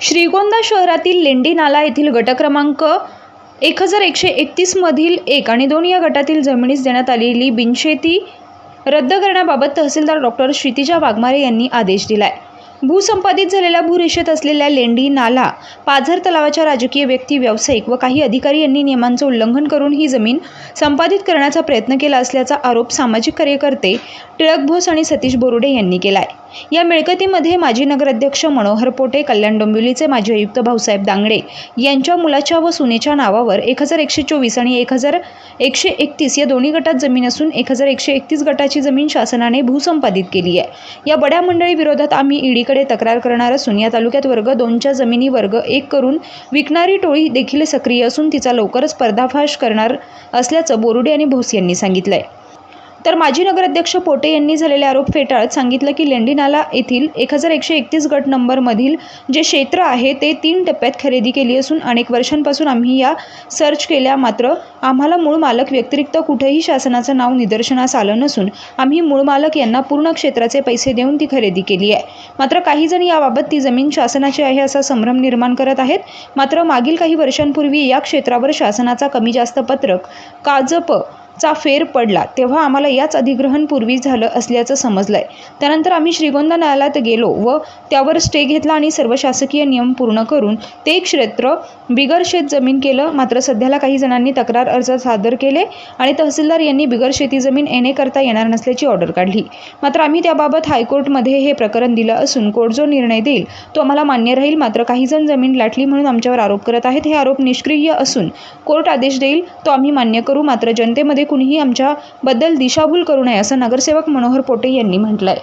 श्रीगोंदा शहरातील लेंडी नाला येथील गट क्रमांक एक हजार एकशे एकतीसमधील एक आणि दोन या गटातील जमिनीस देण्यात आलेली बिनशेती रद्द करण्याबाबत तहसीलदार डॉक्टर क्षितिजा वाघमारे यांनी आदेश दिलाय. भूसंपादित झालेल्या भूरेषेत असलेल्या लेंडी नाला पाझर तलावाच्या राजकीय व्यक्ती व्यावसायिक व काही अधिकारी यांनी नियमांचं उल्लंघन करून ही जमीन संपादित करण्याचा प्रयत्न केला असल्याचा आरोप सामाजिक कार्यकर्ते टिळक भोस आणि सतीश बोरुडे यांनी केला आहे या मिळकतीमध्ये माजी नगराध्यक्ष मनोहर पोटे कल्याण डोंबिवलीचे माजी आयुक्त भाऊसाहेब दांगडे यांच्या मुलाच्या व सुनेच्या नावावर एक हजार एकशे चोवीस आणि एक हजार एकशे एकतीस या दोन्ही गटात जमीन असून एक हजार एकशे एकतीस गटाची जमीन शासनाने भूसंपादित केली आहे. या बड्या मंडळी विरोधात आम्ही ईडीकडे तक्रार करणार असून या तालुक्यात वर्ग दोनच्या जमिनी वर्ग एक करून विकणारी टोळी देखील सक्रिय असून तिचा लवकरच पर्दाफाश करणार असल्याचं बोरुडे आणि भोस यांनी सांगितलं आहे तर माजी नगराध्यक्ष पोटे यांनी झालेले आरोप फेटाळत सांगितलं की लेंडीनाला येथील एक हजार एकशे एकतीस गट नंबरमधील जे क्षेत्र आहे ते तीन टप्प्यात खरेदी केली असून अनेक वर्षांपासून आम्ही या सर्च केल्या मात्र आम्हाला मूळ मालक व्यतिरिक्त कुठेही शासनाचं नाव निदर्शनास आलं नसून आम्ही मूळ मालक यांना पूर्ण क्षेत्राचे पैसे देऊन ती खरेदी केली आहे. मात्र काही जण याबाबत ती जमीन शासनाची आहे असा संभ्रम निर्माण करत आहेत. मात्र मागील काही वर्षांपूर्वी या क्षेत्रावर शासनाचा कमी जास्त पत्रक काजप चा फेर पडला तेव्हा आम्हाला याच अधिग्रहण पूर्वी झालं असल्याचं समजलं आहे त्यानंतर आम्ही श्रीगोंदा न्यायालयात गेलो व त्यावर स्टे घेतला आणि सर्व शासकीय नियम पूर्ण करून ते क्षेत्र बिगर शेत जमीन केलं. मात्र सध्याला काही जणांनी तक्रार अर्ज सादर केले आणि तहसीलदार यांनी बिगर शेती जमीन येणे करता येणार नसल्याची ऑर्डर काढली. मात्र आम्ही त्याबाबत हायकोर्टमध्ये हे प्रकरण दिलं असून कोर्ट जो निर्णय देईल तो आम्हाला मान्य राहील. मात्र काही जण जमीन लाटली म्हणून आमच्यावर आरोप करत आहेत हे आरोप निष्क्रिय असून कोर्ट आदेश देईल तो आम्ही मान्य करू. मात्र जनतेमध्ये कुणीही आमच्याबद्दल दिशाभूल करू नये असं नगरसेवक मनोहर पोटे यांनी म्हटलंय.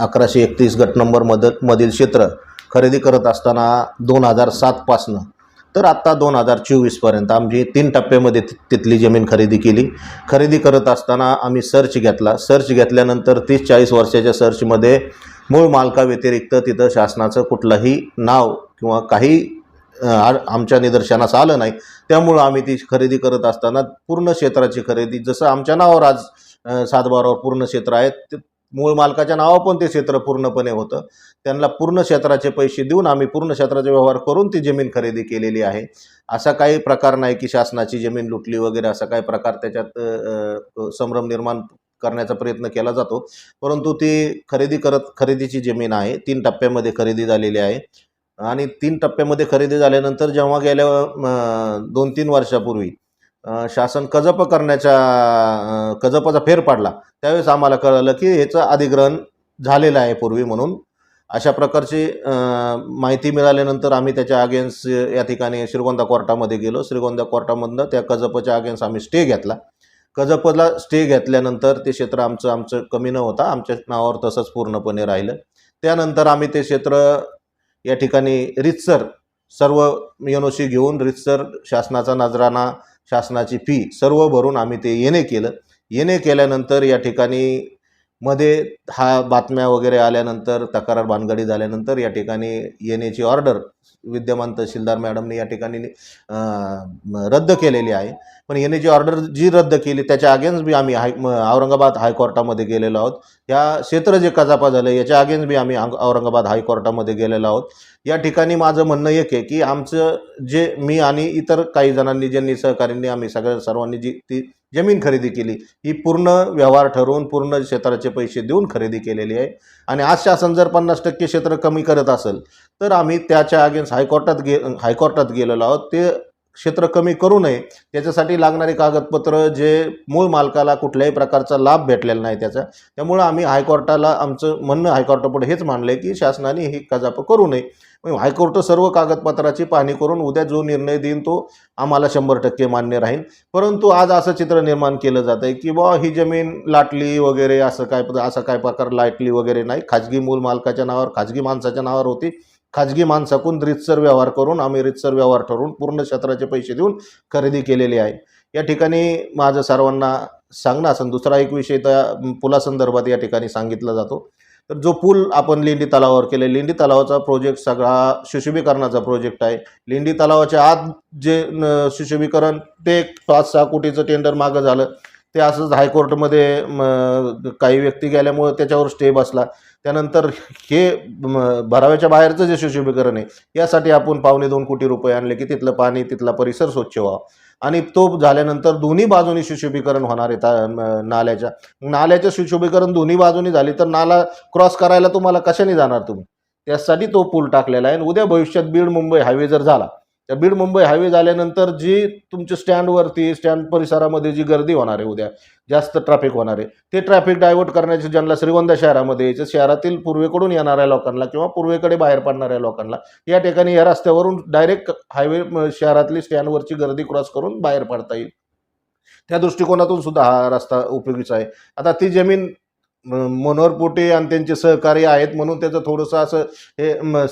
अकराशे एकतीस गट नंबर मद मधील क्षेत्र खरेदी करत असताना दोन हजार सातपासनं तर आत्ता दोन हजार चोवीसपर्यंत आमची तीन टप्प्यामध्ये तिथली जमीन खरेदी केली. खरेदी करत असताना आम्ही सर्च घेतला. सर्च घेतल्यानंतर तीस चाळीस वर्षाच्या सर्चमध्ये मूळ मालकाव्यतिरिक्त तिथं शासनाचं कुठलंही नाव किंवा काही आमच्या निदर्शनास आलं नाही. त्यामुळं आम्ही ती खरेदी करत असताना पूर्ण क्षेत्राची खरेदी जसं आमच्या नावावर आज सातबारावर पूर्ण क्षेत्र आहेत ते मूळ मालकाच्या नावावर पण ते क्षेत्र पूर्णपणे होतं. त्यांना पूर्ण क्षेत्राचे पैसे देऊन आम्ही पूर्ण क्षेत्राचे व्यवहार करून ती जमीन खरेदी केलेली आहे. असा काही प्रकार नाही की शासनाची जमीन लुटली वगैरे असा काही प्रकार त्याच्यात संभ्रम निर्माण करण्याचा प्रयत्न केला जातो. परंतु ती खरेदी करत खरेदीची जमीन आहे तीन टप्प्यामध्ये खरेदी झालेली आहे. आणि तीन टप्प्यामध्ये खरेदी झाल्यानंतर जेव्हा गेल्या दोन तीन वर्षापूर्वी शासन कजप करण्याच्या कजपाचा फेर पाडला त्यावेळेस आम्हाला कळलं की ह्याचं अधिग्रहण झालेलं आहे पूर्वी म्हणून. अशा प्रकारची माहिती मिळाल्यानंतर आम्ही त्याच्या अगेन्स्ट या ठिकाणी श्रीगोंदा कोर्टामध्ये गेलो. श्रीगोंदा कोर्टामधनं त्या कजपच्या अगेन्स्ट आम्ही स्टे घेतला. कजपला स्टे घेतल्यानंतर ते क्षेत्र आमचं आमचं कमी न होता आमच्या नावावर तसंच पूर्णपणे राहिलं. त्यानंतर आम्ही ते क्षेत्र या ठिकाणी रितसर सर्व एनओसी घेऊन रितसर शासनाचा नजराना शासनाची फी सर्व भरून आम्ही ते येणे केलं. येणे केल्यानंतर या ठिकाणी मध्ये हा बातम्या वगैरे आल्यानंतर तक्रार भानगडी झाल्यानंतर या ठिकाणी येण्याची ऑर्डर विद्यमान तहसीलदार मॅडमने या ठिकाणी रद्द केलेली आहे. पण येण्याची ऑर्डर जी रद्द केली त्याच्या अगेन्स्ट बी आम्ही हाय म- औरंगाबाद हायकोर्टामध्ये गेलेलो आहोत. या क्षेत्र जे कजापा झालं याच्या अगेन्स्ट बी आम्ही औरंगाबाद हायकोर्टामध्ये गेलेलो आहोत. या ठिकाणी माझं म्हणणं एक आहे की आमचं जे मी आणि इतर काही जणांनी ज्यांनी सहकार्यांनी आम्ही सगळ्या सर्वांनी जी ती जमीन खरेदी केली ही पूर्ण व्यवहार ठरवून पूर्ण क्षेत्राचे पैसे देऊन खरेदी केलेली आहे. आणि आज शासन जर पन्नास टक्के क्षेत्र कमी करत असेल तर आम्ही त्याच्या अगेन्स्ट हायकोर्टात गे हायकोर्टात गेलेलो आहोत. ते क्षेत्र कमी करू नये त्याच्यासाठी लागणारे कागदपत्र जे मूळ मालकाला कुठल्याही प्रकारचा लाभ भेटलेला नाही त्याचा. त्यामुळं आम्ही हायकोर्टाला आमचं म्हणणं हायकोर्टापुढे हेच मानलं आहे की शासनाने ही कजाप करू नये. मग हायकोर्ट सर्व कागदपत्राची पाहणी करून उद्या जो निर्णय देईन तो आम्हाला शंभर टक्के मान्य राहील. परंतु आज असं चित्र निर्माण केलं जात आहे की बा ही जमीन लाटली वगैरे असं काय असं काय प्रकार लाटली वगैरे नाही. खाजगी मूल मालकाच्या नावावर खाजगी माणसाच्या नावावर होती. खाजगी माणसाकडून रितसर व्यवहार करून आम्ही रितसर व्यवहार ठरवून पूर्ण क्षेत्राचे पैसे देऊन खरेदी केलेली आहे. या ठिकाणी माझं सर्वांना सांगणं असं दुसरा एक विषय त्या पुलासंदर्भात या ठिकाणी सांगितला जातो. तर जो पूल आपण लेंडी तलावावर केले लेंडी तलावाचा प्रोजेक्ट सगळा सुशोभीकरणाचा प्रोजेक्ट आहे. लेंडी तलावाच्या आत जे न- सुशोभीकरण ते एक पाच सहा कोटीचं टेंडर मागं झालं. ते असंच हायकोर्टमध्ये काही व्यक्ती गेल्यामुळं त्याच्यावर स्टे बसला. त्यानंतर हे भराव्याच्या बाहेरचं जे सुशोभीकरण आहे. यासाठी आपण पावणे दोन कोटी रुपये आणले की तिथलं पाणी तिथला परिसर स्वच्छ व्हावा. आणि तो झाल्यानंतर दोन्ही बाजूनी सुशोभीकरण होणार आहे ता नाल्याच्या. नाल्याचं सुशोभीकरण दोन्ही बाजूनी झाली तर नाला क्रॉस करायला तुम्हाला कशाने जाणार तुम्ही? त्यासाठी तो पूल टाकलेला आहे. आणि उद्या भविष्यात बीड मुंबई हायवे जर झाला त्या बीड मुंबई हायवे झाल्यानंतर जी तुमच्या स्टँडवरती स्टँड परिसरामध्ये जी गर्दी होणार आहे उद्या जास्त ट्रॅफिक होणार आहे ते ट्रॅफिक डायव्हर्ट करण्याचे ज्यांना श्रीगोंदा शहरामध्ये यायचं शहरातील पूर्वेकडून येणाऱ्या लोकांना किंवा पूर्वेकडे बाहेर पडणाऱ्या लोकांना या ठिकाणी या रस्त्यावरून डायरेक्ट हायवे शहरातली स्टँडवरची गर्दी क्रॉस करून बाहेर पडता येईल. त्या दृष्टिकोनातून सुद्धा हा रस्ता उपयोगीचा आहे. आता ती जमीन मनोहर पोटे आणि त्यांचे सहकारी आहेत म्हणून त्याचं थोडंसं असं हे म,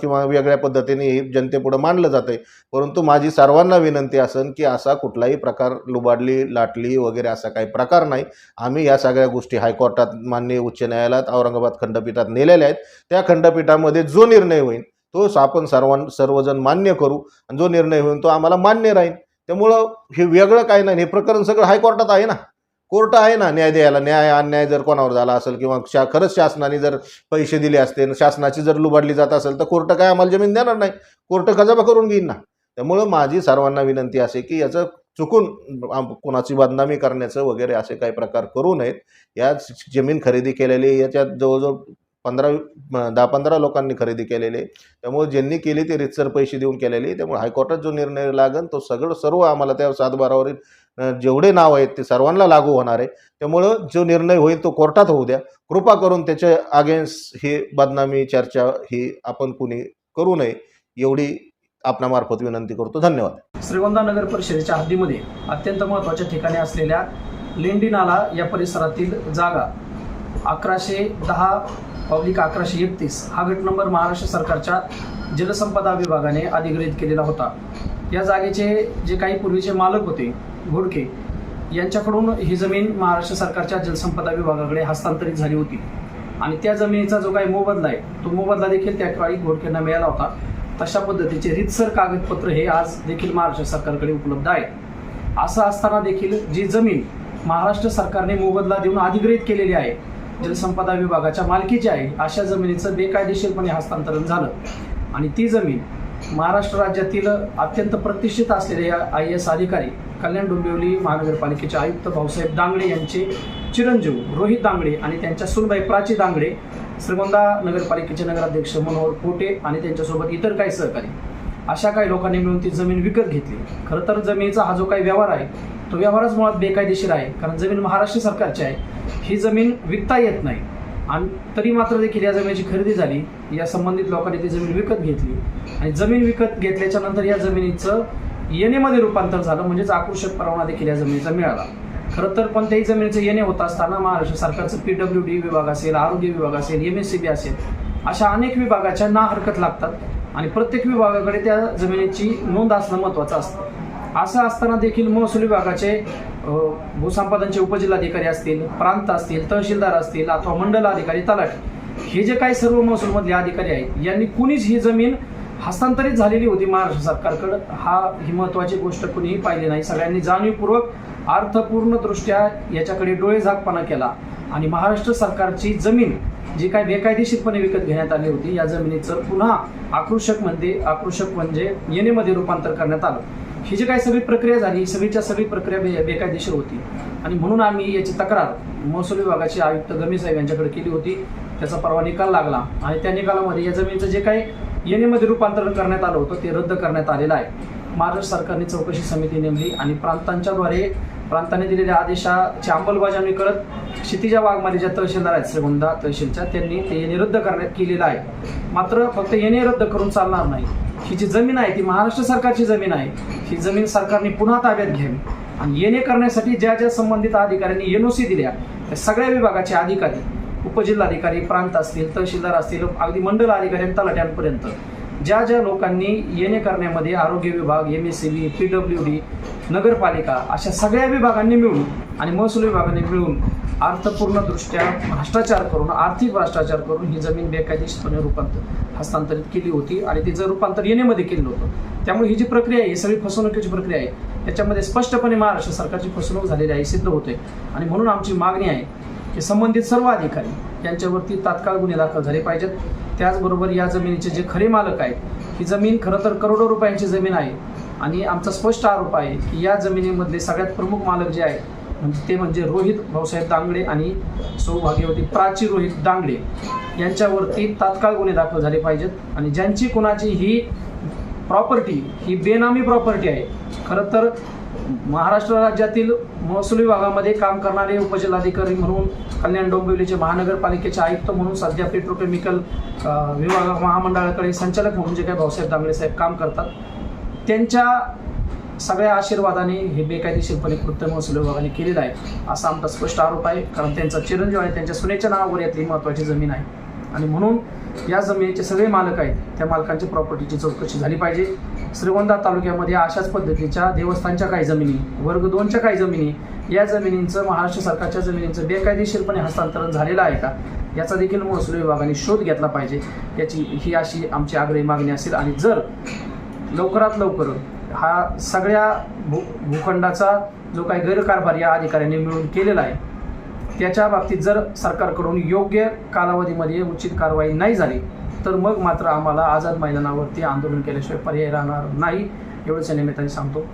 किंवा वेगळ्या पद्धतीने हे जनतेपुढं मांडलं जातं आहे. परंतु माझी सर्वांना विनंती असेल की असा कुठलाही प्रकार लुबाडली लाटली वगैरे असा काही प्रकार नाही. आम्ही या सगळ्या गोष्टी हायकोर्टात मान्य उच्च न्यायालयात औरंगाबाद खंडपीठात नेलेल्या आहेत. त्या खंडपीठामध्ये जो निर्णय होईल तो आपण सर्वां सर्वजण मान्य करू. आणि जो निर्णय होईल तो आम्हाला मान्य राहील. त्यामुळं हे वेगळं काय नाही. हे प्रकरण सगळं हायकोर्टात आहे ना? कोर्ट आहे ना न्याय द्यायला? न्याय अन्याय जर कोणावर झाला असेल किंवा शा खरंच शासनाने जर पैसे दिले असते शासनाची जर लुबाडली जात असेल तर कोर्ट काय आम्हाला जमीन देणार नाही? कोर्ट खजाबा करून घेईन ना. त्यामुळं माझी सर्वांना विनंती असे की याचं चुकून आम- कोणाची बदनामी करण्याचं वगैरे असे काही प्रकार करू नयेत. या जमीन खरेदी केलेली याच्यात जवळजवळ पंधरा दहा पंधरा लोकांनी खरेदी केलेले. आहे त्यामुळे ज्यांनी केली ते रितसर पैसे देऊन केलेली. त्यामुळे हायकोर्टात जो निर्णय लागेल तो सगळं सर्व आम्हाला त्या सातबारावरील जेवढे नाव आहेत ते सर्वांना लागू होणार आहे. त्यामुळं जो निर्णय होईल तो कोर्टात होऊ द्या. कृपा करून त्याच्या अगेन्स्ट ही बदनामी चर्चा ही आपण कुणी करू नये एवढी आपणामार्फत विनंती करतो. धन्यवाद. श्रीगोंदा नगर परिषदेच्या हद्दीमध्ये अत्यंत महत्त्वाच्या ठिकाणी असलेल्या लेंडी नाला या परिसरातील जागा अकराशे दहा पब्लिक अकराशे एकतीस हा गट नंबर महाराष्ट्र सरकारच्या जलसंपदा विभागाने अधिग्रहित केलेला होता. या जागेचे जे काही पूर्वीचे मालक होते घोडके यांच्याकडून ही जमीन महाराष्ट्र सरकारच्या जलसंपदा विभागाकडे हस्तांतरित झाली होती. आणि त्या जमिनीचा जो काही मोबदला आहे तो मोबदला देखील त्या काळी घोडकेंना मिळाला होता. तशा पद्धतीचे रितसर कागदपत्र हे आज देखील महाराष्ट्र सरकारकडे उपलब्ध आहे असं असताना देखील जी जमीन महाराष्ट्र सरकारने मोबदला देऊन अधिग्रहित केलेली आहे जलसंपदा विभागाच्या मालकीची आहे अशा जमिनीचं बेकायदेशीरपणे हस्तांतरण झालं. आणि ती जमीन महाराष्ट्र राज्यातील अत्यंत प्रतिष्ठित असलेले आय एस अधिकारी कल्याण डोंबिवली महानगरपालिकेचे आयुक्त भाऊसाहेब दांगडे यांचे चिरंजीव रोहित दांगडे आणि त्यांच्या सुनबाई प्राची दांगडे श्रीगोंदा नगरपालिकेचे नगराध्यक्ष मनोहर पोटे आणि त्यांच्यासोबत इतर काही सहकारी. अशा काही लोकांनी मिळून ती जमीन विकत घेतली. खरं तर जमिनीचा हा जो काही व्यवहार आहे तो व्यवहारच मुळात बेकायदेशीर आहे कारण जमीन महाराष्ट्र सरकारची आहे. ही जमीन विकता येत नाही. आणि तरी मात्र देखील या जमिनीची खरेदी झाली. या संबंधित लोकांनी ती जमीन विकत घेतली. आणि जमीन विकत घेतल्याच्या नंतर या जमिनीचं येणेमध्ये रूपांतर झालं. म्हणजेच आकर्षक परवाना देखील या जमिनीचा मिळाला. खरं तर कोणत्याही जमिनीचं येणे होत असताना महाराष्ट्र सरकारचं पी डब्ल्यू डी विभाग असेल आरोग्य विभाग असेल एम एस सी बी असेल अशा अनेक विभागाच्या ना हरकत लागतात. आणि प्रत्येक विभागाकडे त्या जमिनीची नोंद असणं महत्त्वाचं असतं. असं असताना देखील महसूल विभागाचे भूसंपादनचे उपजिल्हाधिकारी असतील प्रांत असतील तहसीलदार असतील अथवा मंडल अधिकारी तलाठी हे जे काही सर्व महसूलमधले अधिकारी आहेत यांनी कुणीच ही जमीन हस्तांतरित झालेली होती महाराष्ट्र सरकारकडं. हा ही महत्त्वाची गोष्ट कुणीही पाहिली नाही. सगळ्यांनी जाणीवपूर्वक अर्थपूर्ण दृष्ट्या याच्याकडे डोळे झाकपणा केला आणि महाराष्ट्र सरकारची जमीन जी काय बेकायदेशीरपणे विकत घेण्यात आली होती या जमिनीचं पुन्हा आकृषक म्हणजे आकृषक म्हणजे येणेमध्ये रूपांतर करण्यात आलं. ही जी काही सगळी प्रक्रिया झाली ही सगळीच्या सगळी प्रक्रिया बे बेकायदेशीर होती. आणि म्हणून आम्ही याची तक्रार महसूल विभागाचे आयुक्त गमी साहेब यांच्याकडे केली होती. त्याचा परवा निकाल लागला आणि त्या निकालामध्ये या जमिनीचं जे काही येणेमध्ये रूपांतरण करण्यात आलं होतं ते रद्द करण्यात आलेलं आहे. महाराष्ट्र सरकारने चौकशी समिती नेमली आणि प्रांतांच्याद्वारे प्रांताने दिलेल्या आदेशाची अंमलबजावणी करत क्षितिजा वाघमारी ज्या तहसीलदार आहेत श्रीगोंदा तहसीलच्या त्यांनी ते येणे रद्द करण्यात केलेलं आहे. मात्र फक्त येणे रद्द करून चालणार नाही. ही जी जमीन आहे ती महाराष्ट्र सरकारची जमीन आहे ही जमीन सरकारने पुन्हा ताब्यात घ्यावी. आणि येणे करण्यासाठी ज्या ज्या संबंधित अधिकाऱ्यांनी एन ओ सी दिल्या त्या सगळ्या विभागाचे अधिकारी उपजिल्हाधिकारी प्रांत असतील तहसीलदार असतील अगदी मंडल अधिकारी तलाट्यांपर्यंत ज्या ज्या लोकांनी येणे करण्यामध्ये आरोग्य विभाग M S C B P W D नगरपालिका अशा सगळ्या विभागांनी मिळून आणि महसूल विभागाने मिळून अर्थपूर्णदृष्ट्या भ्रष्टाचार करून आर्थिक भ्रष्टाचार करून ही जमीन बेकायदेशीरपणे रूपांतर हस्तांतरित केली होती आणि तिचं रूपांतर येणेमध्ये केलं होतं त्यामुळे ही जी प्रक्रिया आहे ही सगळी फसवणुकीची प्रक्रिया आहे त्याच्यामध्ये स्पष्टपणे महाराष्ट्र सरकारची फसवणूक झालेली आहे सिद्ध होते आणि म्हणून आमची मागणी आहे की संबंधित सर्व अधिकारी यांच्यावरती तात्काळ गुन्हे दाखल झाले पाहिजेत. त्याचबरोबर या जमिनीचे जे खरे मालक आहेत ही जमीन खरं तर करोडो रुपयांची जमीन आहे. आणि आमचा स्पष्ट आरोप आहे की या जमिनीमधले सगळ्यात प्रमुख मालक जे आहेत म्हणजे ते म्हणजे रोहित भाऊसाहेब दांगडे आणि सौभाग्यवती प्राची रोहित दांगडे. यांच्यावरती तात्काळ गुन्हे दाखल झाले पाहिजेत. आणि ज्यांची कोणाची ही प्रॉपर्टी ही बेनामी प्रॉपर्टी आहे खरं तर महाराष्ट्र राज्यातील महसूल विभागामध्ये काम करणारे उपजिल्हाधिकारी म्हणून कल्याण डोंबिवलीचे महानगरपालिकेचे आयुक्त म्हणून सध्या पेट्रोकेमिकल विभाग महामंडळाकडे संचालक म्हणून जे काही भाऊसाहेब दांगडे साहेब काम करतात त्यांच्या सगळ्या आशीर्वादाने हे बेकायदेशीरपणे कृत्य महसूल विभागाने केलेलं आहे असा आमचा स्पष्ट आरोप आहे. कारण त्यांचा चिरंजीव आहे त्यांच्या सुनेच्या नावावर यातली महत्त्वाची जमीन आहे. आणि म्हणून या जमिनीचे सगळे मालक आहेत त्या मालकांच्या प्रॉपर्टीची चौकशी झाली पाहिजे. श्रीगोंदा तालुक्यामध्ये अशाच पद्धतीच्या देवस्थानच्या काही जमिनी वर्ग दोनच्या काही जमिनी या जमिनींचं महाराष्ट्र सरकारच्या जमिनींचं बेकायदेशीरपणे हस्तांतरण झालेलं आहे का? याचा देखील महसूल विभागाने शोध घेतला पाहिजे. याची ही अशी आमची आग्रही मागणी असेल. आणि जर लवकरात लवकर हा सगळ्या भू भूखंडाचा जो काही गैरकारभार या अधिकाऱ्यांनी मिळून केलेला आहे त्याच्या बाबतीत जर सरकारकडून योग्य कालावधीमध्ये उचित कारवाई नाही झाली तर मग मात्र आम्हाला आझाद मैदानावरती आंदोलन केल्याशिवाय पर्याय राहणार नाही एवढंच या निमित्ताने सांगतो.